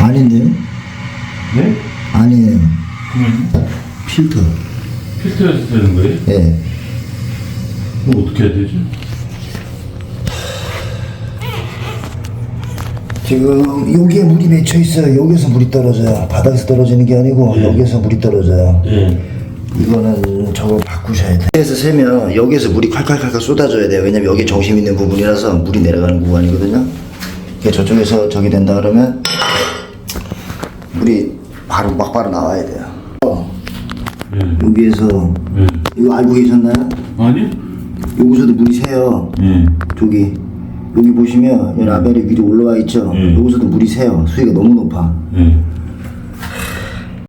아닌데요? 네? 아니에요. 그러면 필터. 필터에서 되는 거예요? 예. 그럼 어떻게 해야 되죠? 지금 여기에 물이 맺혀 있어요. 여기서 물이 떨어져요. 바닥에서 떨어지는 게 아니고 여기서 물이 떨어져요. 예. 이거는 저거 바꾸셔야 돼. 여기서 세면 여기에서 물이 칼칼칼칼 쏟아져야 돼요. 왜냐면 여기 정심 있는 부분이라서 물이 내려가는 구간이거든요. 이게 저쪽에서 저기 된다 그러면 물이 바로 막바로 나와야 돼요. 어, 예. 여기에서 예. 이거 알고 계셨나요? 아니요? 여기서도 물이 새요. 예. 저기 여기 보시면 이 라벨이 위로 올라와 있죠. 음. 여기서도 물이 새요. 수위가 너무 높아. 예.